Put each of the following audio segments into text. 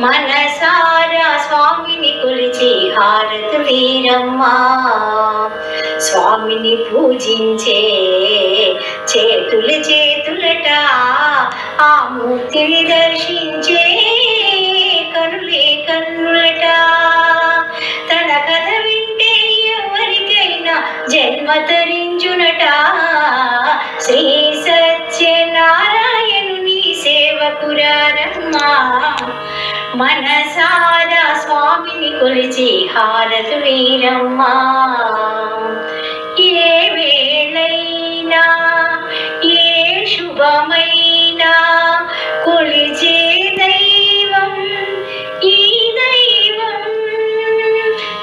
మనసారా స్వామిని కొలిచి హారతులీరమ్మా స్వామిని పూజించే చేతులు చేతులట ఆ మూర్తిని దర్శించే కనులే కన్నులట. తన కథ వింటే ఎవరికైనా జన్మ తరించునట. శ్రీ మనసారా స్వామిని కొలిచి హారతులీరమ్మా ఏ వేళైనా ఏ శుభమైనా కొలిచే దైవం ఈ దైవం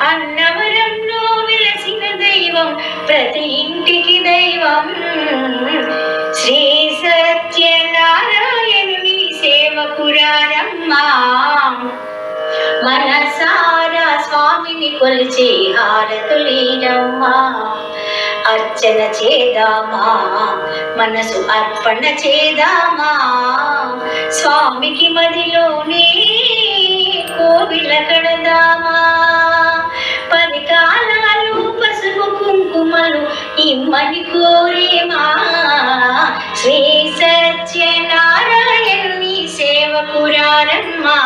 అన్నవరంలో వెలసిన దైవం ప్రతి ఇంటికి దైవం సేవకురారమ్మా మనసారా స్వామిని కొలిచి హారతులీరమ్మా అర్చన చేదామా మనసు అర్పణ చేదామా స్వామికి మదిలోనే కోవిల కడదామా? పది కాలాలు పసుపు కుంకుమలు ఇమ్మని కోరేమా? శ్రీ సత్యనా